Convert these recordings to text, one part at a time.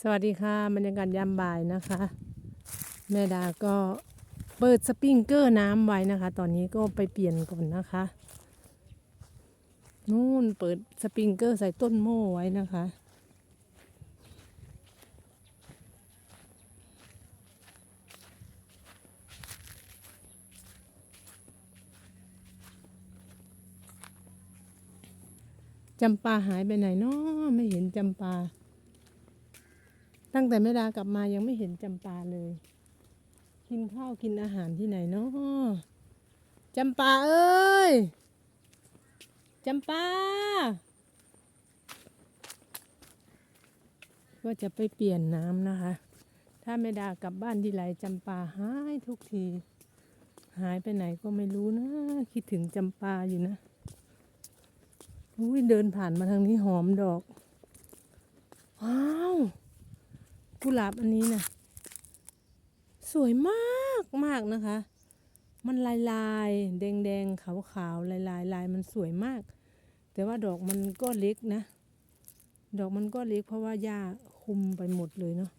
สวัสดีค่ะบรรยากาศยามบ่ายนะคะ แม่ดาก็เปิดสปริงเกอร์น้ำไว้นะคะ ตอนนี้ก็ไปเปลี่ยนก่อนนะคะ นู่นเปิดสปริงเกอร์ใส่ต้นโม่ไว้นะคะ จำปาหายไปไหนเนาะไม่เห็นจำปา ตั้งแต่แม่ดากลับมายังไม่เห็นจำปาเลย กินข้าวกินอาหารที่ไหนเนาะจำปาเอ้ยจำปาก็จะไปเปลี่ยนน้ำนะคะ ถ้าแม่ดากลับบ้านที่ไรจำปาหายทุกที หายไปไหนก็ไม่รู้นะ คิดถึงจำปาอยู่นะอุ้ยเดินผ่านมาทางนี้หอมดอก ว้าว กุหลาบอันนี้นะสวยมากมากนะคะ มันลายลายแดงแดงขาวขาวลายลายลายมันสวยมาก แต่ว่าดอกมันก็เล็กนะ ดอกมันก็เล็กเพราะว่าหญ้าคุมไปหมดเลยเนาะ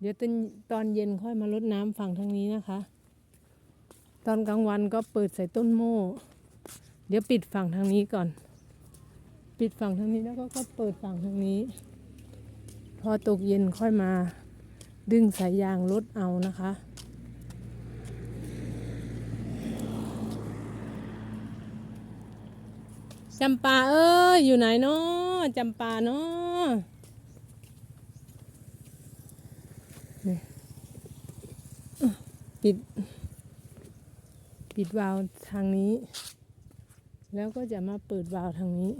เดี๋ยวตอนตอนเย็นค่อยมารดน้ำฝั่งทางนี้นะคะ ตอนกลางวันก็เปิดใส่ต้นโม่ เดี๋ยวปิดฝั่งทางนี้ก่อน ปิดฝั่งทางนี้แล้วก็ก็เปิดฝั่งทางนี้ พอตกเย็นค่อยมา ดึงสายยางรถเอานะคะ จำปาเอ้ยอยู่ไหนเนาะจำปาเนาะนี่อะปิด ปิดวาล์วทางนี้ แล้วก็จะมาเปิดวาล์วทางนี้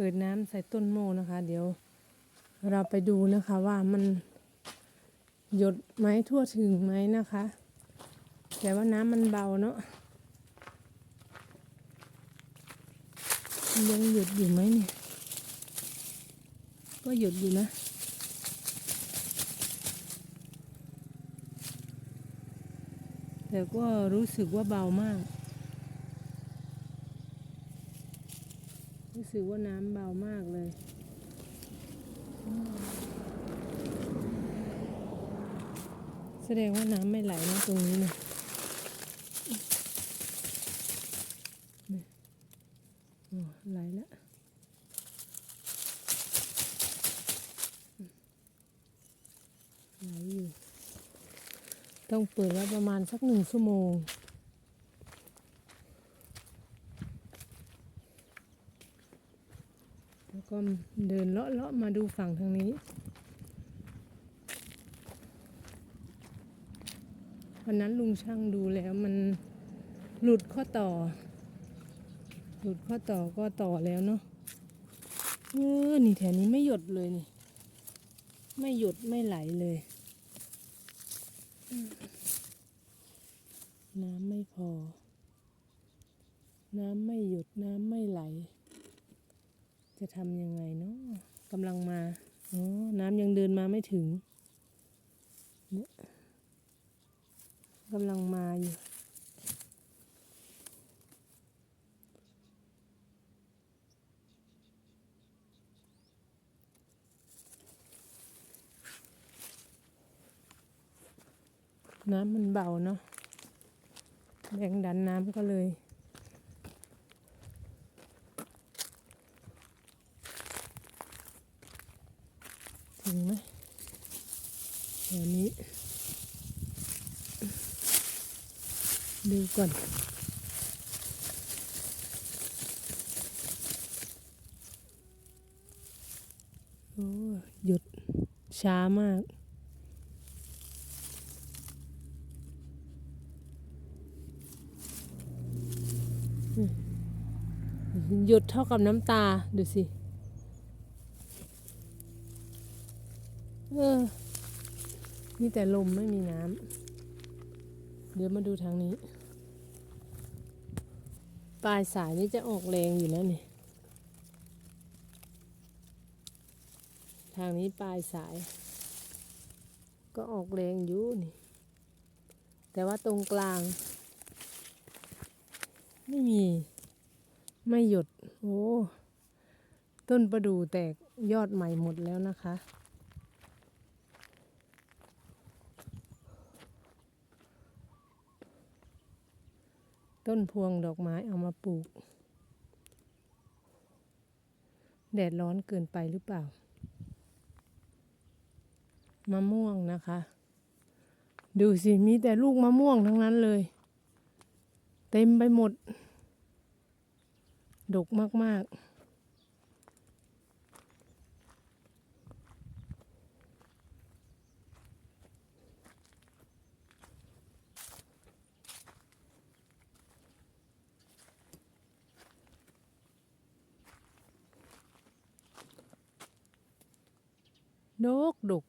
เปิดน้ำใส่ต้นโมนะคะ เดี๋ยวเราไปดูนะคะว่ามันหยดไหมทั่วถึงไหมนะคะ แต่ว่าน้ำมันเบาเนาะยังหยดอยู่ไหมเนี่ย ก็หยดอยู่นะ แต่ก็รู้สึกว่าเบามาก รู้สึกว่าน้ำเบามากเลยแสดงว่าน้ำไม่ไหลนะตรงนี้นะโอ้ไหลแล้วไหลอยู่ ต้องเปิดไว้ประมาณสักหนึ่งชั่วโมง แล้ว ก็เดินเลาะเลาะมาดูฝั่งทางนี้ วันนั้นลุงช่างดูแล้วมันหลุดข้อต่อ หลุดข้อต่อก็ต่อแล้วเนาะเออนี่แถวนี้ไม่หยดเลยนี่ ไม่หยดไม่ไหลเลยน้ำไม่พอ น้ำไม่หยดน้ำไม่ไหล จะทำยังไงเนาะกำลังมาอ๋อน้ำยังเดินมาไม่ถึงเนี่ยกำลังมาอยู่น้ำมันเบาเนาะแรงดันน้ำก็เลย ถึงไหมเดี๋ยวนี้ ดูก่อนโอ้หยุดช้ามาก หยุดเท่ากับน้ำตา ดูสิ เออ มีแต่ลมไม่มีน้ำ เดี๋ยวมาดูทางนี้ ปลายสายนี่จะออกแรงอยู่นะนี่ ทางนี้ปลายสาย ก็ออกแรงอยู่นี่ แต่ว่าตรงกลาง ไม่มี ไม่หยุดโอ้ ต้นประดู่แตกยอดใหม่หมดแล้วนะคะ ต้นพวงดอกไม้เอามาปลูก แดดร้อนเกินไปหรือเปล่า มะม่วงนะคะ ดูสิ มีแต่ลูกมะม่วงทั้งนั้นเลย เต็มไปหมด ดกมาก ๆ ดกดก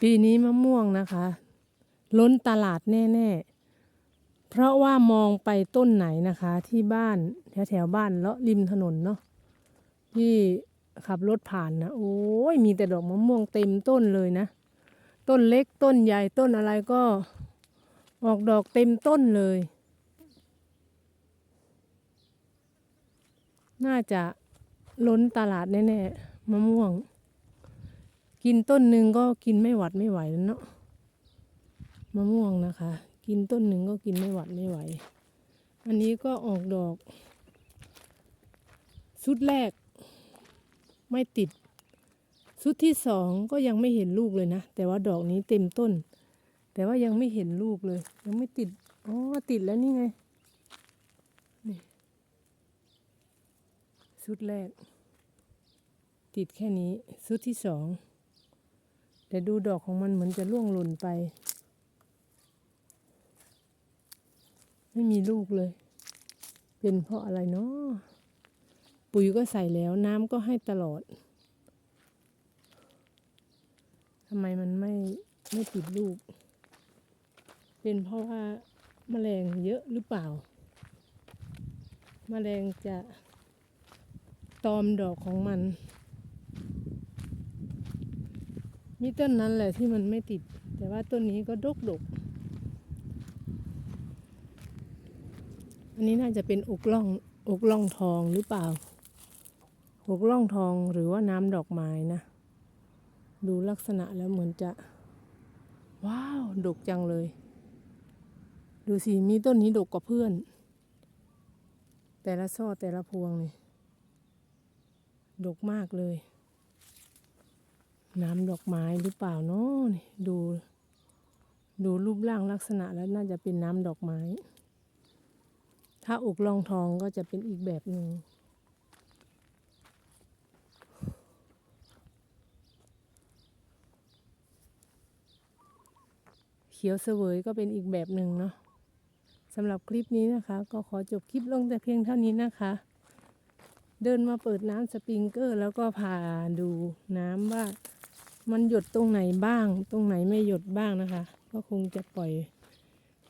ปีนี้มะม่วงนะคะ ล้นตลาดแน่ๆ เพราะว่ามองไปต้นไหนนะคะ ที่บ้านแถวแถวๆบ้านเลาะริมถนนเนาะที่ขับรถผ่านนะโอ้ยมีแต่ดอกมะม่วงเต็มต้นเลยนะ ต้นเล็กต้นใหญ่ต้นอะไรก็ออกดอกเต็มต้นเลย น่าจะล้นตลาดแน่ ๆ มะม่วง กินต้นหนึ่งก็กินไม่หวัดไม่ไหวแล้วเนาะมะม่วงนะคะ กินต้นหนึ่งก็กินไม่หวัดไม่ไหว อันนี้ก็ออกดอก ชุดแรกไม่ติด ชุดที่สองก็ยังไม่เห็นลูกเลยนะ แต่ว่าดอกนี้เต็มต้น แต่ว่ายังไม่เห็นลูกเลย ยังไม่ติดอ๋อติดแล้วนี่ไงนี่ชุดแรก ติดแค่นี้ชุดที่สอง แต่ดูดอกของมันเหมือนจะร่วงหล่นไป ไม่มีลูกเลย เป็นเพราะอะไรเนาะปุ๋ยก็ใส่แล้วน้ำก็ให้ตลอดทำไมมันไม่ไม่ติดลูก เป็นเพราะว่าแมลงเยอะหรือเปล่าแมลงจะตอมดอกของมัน มีต้นนั้นแหละที่มันไม่ติด แต่ว่าต้นนี้ก็ดกดกอันนี้น่าจะเป็นอกล่องอกล่องทองหรือเปล่า อกล่องทองหรือว่าน้ำดอกไม้นะ ดูลักษณะแล้วเหมือนจะ ว้าวดกจังเลย ดูสิ มีต้นนี้ดกกว่าเพื่อน แต่ละช่อแต่ละพวงนี่ดกมากเลย น้ำดอกไม้หรือเปล่าเนาะนี่ดู ดูรูปร่างลักษณะแล้วน่าจะเป็นน้ำดอกไม้ ถ้าอกลองทองก็จะเป็นอีกแบบหนึ่งเขียวเสวยก็เป็นอีกแบบหนึ่งเนาะสำหรับคลิปนี้นะคะ ก็ขอจบคลิปลงแต่เพียงเท่านี้นะคะ เดินมาเปิดน้ำสปริงเกอร์ แล้วก็พาดูน้ำว่า มันหยดตรงไหนบ้าง ตรงไหนไม่หยดบ้างนะคะ ก็คงจะปล่อย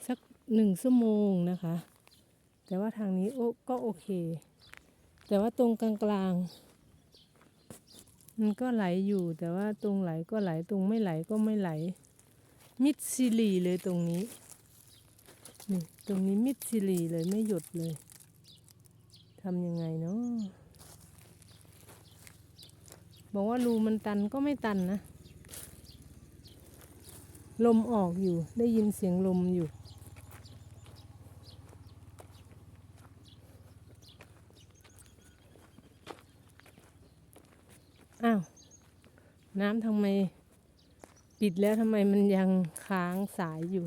สักหนึ่งชั่วโมงนะคะ แต่ว่าทางนี้โอก็โอเค แต่ว่าตรงกลางๆมันก็ไหลอยู่ แต่ว่าตรงไหลก็ไหลตรงไม่ไหลก็ไม่ไหล มิดซิลีเลยตรงนี้นี่ตรงนี้มิดซิลีเลยไม่หยดเลยทำยังไงเนาะ บอกว่ารูมันตันก็ไม่ตันนะ ลมออกอยู่ได้ยินเสียงลมอยู่ อ้าว น้ำทำไม ปิดแล้วทำไมมันยังค้างสายอยู่